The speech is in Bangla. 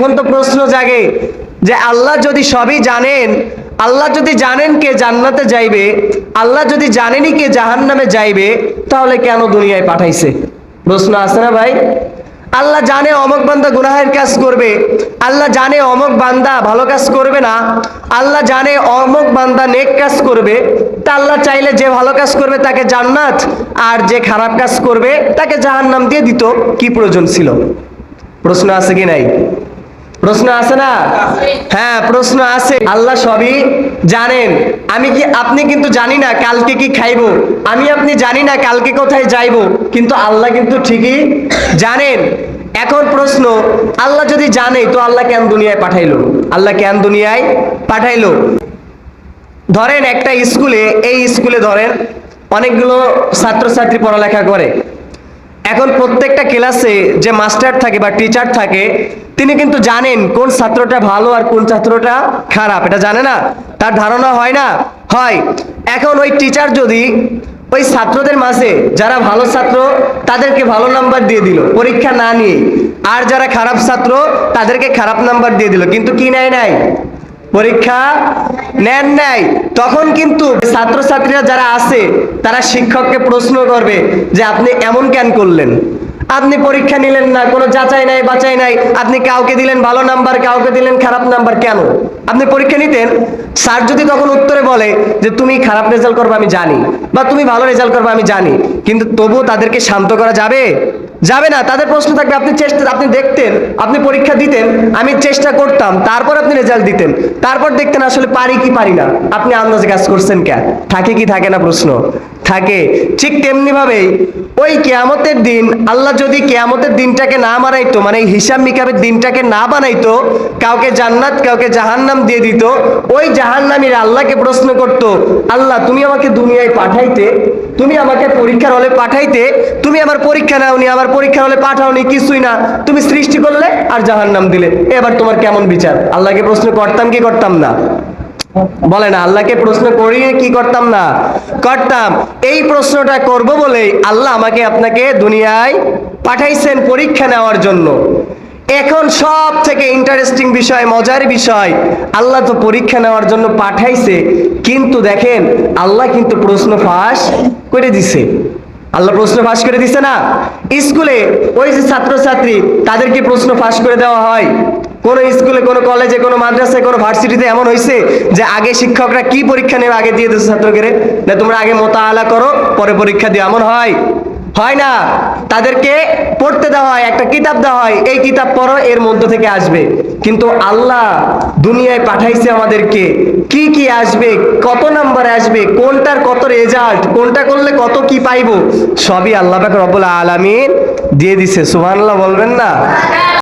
এখন তো প্রশ্ন জাগে যে আল্লাহ যদি সবই জানেন, আল্লাহ যদি জানেন কে জান্নাতে যাইবে, আল্লাহ যদি জানেনই কে জাহান্নামে যাইবে, তাহলে কেন দুনিয়ায় পাঠাইছে? প্রশ্ন আছে না ভাই? আল্লাহ জানে অমক বান্দা গুনাহের কাজ করবে, আল্লাহ জানে অমক বান্দা ভালো কাজ করবে না, আল্লাহ জানে অমক বান্দা নেক কাজ করবে, তা আল্লাহ চাইলে যে ভালো কাজ করবে তাকে জান্নাত, আর যে খারাপ কাজ করবে তাকে জাহান্নাম দিয়ে দিত। কি প্রয়োজন ছিল? প্রশ্ন আছে কি নাই? প্রশ্ন আছে না? হ্যাঁ প্রশ্ন আছে। আল্লাহ সবই জানেন। আমি কি, আপনি কিন্তু জানি না কালকে কি খাইবো? আমি, আপনি জানি না কালকে কোথায় যাইবো। কিন্তু আল্লাহ কিন্তু ঠিকই জানেন। এখন প্রশ্ন, আল্লাহ যদি জানে, তো আল্লাহ কেন দুনিয়ায় পাঠাইলো? আল্লাহ কেন দুনিয়ায় পাঠাইলো? ধরেন একটা স্কুলে, এই স্কুলে ধরেন, অনেকগুলো ছাত্রছাত্রী পড়ালেখা করে। এখন প্রত্যেকটা ক্লাসে যে মাস্টার থাকে বা টিচার থাকে, তিনি কিন্তু জানেন কোন ছাত্রটা ভালো আর কোন ছাত্রটা খারাপ। এটা জানে না? তার ধারণা হয় না? হয়। এখন ওই টিচার যদি ওই ছাত্রদের মাঝে, যারা ভালো ছাত্র, তাদেরকে ভালো নাম্বার দিয়ে দিল, পরীক্ষা না নিয়ে। আর যারা খারাপ ছাত্র, তাদেরকে খারাপ নাম্বার দিয়ে দিল, কিন্তু কি নেয় নাই? পরীক্ষা নেন নাই। তখন কিন্তু ছাত্রছাত্রীরা যারা আছে, তারা শিক্ষককে প্রশ্ন করবে যে আপনি এমন কেন করলেন? আপনি পরীক্ষা নিলেন না, কোনো যাচাই নাই বাঁচাই নাই, আপনি কাউকে দিলেন ভালো নাম্বার, কাউকে দিলেন খারাপ নাম্বার কেন? আপনি পরীক্ষা নিতেন, স্যার যদি তখন উত্তরে বলে যে তুমি খারাপ রেজাল্ট করবে আমি জানি, বা তুমি ভালো রেজাল্ট করবে আমি জানি, কিন্তু তবুও তাদেরকে শান্ত করা যাবে? যাবে না, তাদের প্রশ্ন থাকবে, আপনি চেষ্টা আপনি দেখতেন, আপনি পরীক্ষা দিতেন, আমি চেষ্টা করতাম, তারপর আপনি রেজাল্ট দিতেন। তারপর দেখতেন আসলে পারি কি পারি না। আপনি আন্দাজে কাজ করছেন কে থাকে কি থাকে না প্রশ্ন। থাকে, ঠিক তেমনি ভাবে ওই কেয়ামতের দিন আল্লাহ যদি কেয়ামতের দিনটাকে না বানাইতো মানে এই হিসাব মিকাবের দিনটাকে না বানাইতো, কাউকে জান্নাত, কাউকে জাহান্নাম দিয়ে দিত, ওই জাহান্নামীরা আল্লাহকে প্রশ্ন করত, আল্লাহ, তুমি আমাকে দুনিয়ায় পাঠাইতে, তুমি আমাকে পরীক্ষার হলে পাঠাইতে, তুমি আমার পরীক্ষা নাওনি, আমার পরীক্ষার হলে পাঠাওনি, কিছুই না, তুমি সৃষ্টি করলে আর জাহান্নাম দিলে। এবার তোমার কেমন বিচার? আল্লাহকে প্রশ্ন করতাম কি করতাম না? বলে না আল্লাহকে প্রশ্ন করিয়ে কি করতাম না? করতাম। এই প্রশ্নটা করব বলেই আল্লাহ আমাকে আপনাকে দুনিয়ায় পাঠাইছেন পরীক্ষা নেওয়ার জন্য। এখন সব থেকে ইন্টারেস্টিং বিষয়, মজার বিষয়, আল্লাহ তো পরীক্ষা নেওয়ার জন্য পাঠাইছে, কিন্তু দেখেন, আল্লাহ কিন্তু প্রশ্ন ফাঁস করে দিছে। আল্লাহ প্রশ্ন ফাঁস করে দিছে না? স্কুলে ওই যে ছাত্রছাত্রী, তাদেরকে প্রশ্ন ফাঁস করে দেওয়া হয়। কোন স্কুলে, কোন কলেজে, কোন মাদ্রাসায়, কোন ভার্সিটিতে এমন হয়েছে যে আগে শিক্ষকরা কি পরীক্ষা নেবে আগে দিয়ে দিচ্ছে ছাত্রকে না তোমরা আগে মোতালা করো, পরে পরীক্ষা দিও। এমন হয়? হয় না। তাদেরকে পড়তে দেওয়া হয়, একটা কিতাব দেওয়া হয়, এই কিতাব পড়ো, এর মধ্য থেকে আসবে। কিন্তু আল্লাহ দুনিয়ায় পাঠাইছে আমাদেরকে। কি কি আসবে? কত নাম্বারে আসবে? কোনটার কত রেজাল্ট কোনটা করলে কত কি পাইবো? সবই আল্লাহ পাক আলামিন দিয়ে দিছে। সুবহানাল্লাহ বলবেন না?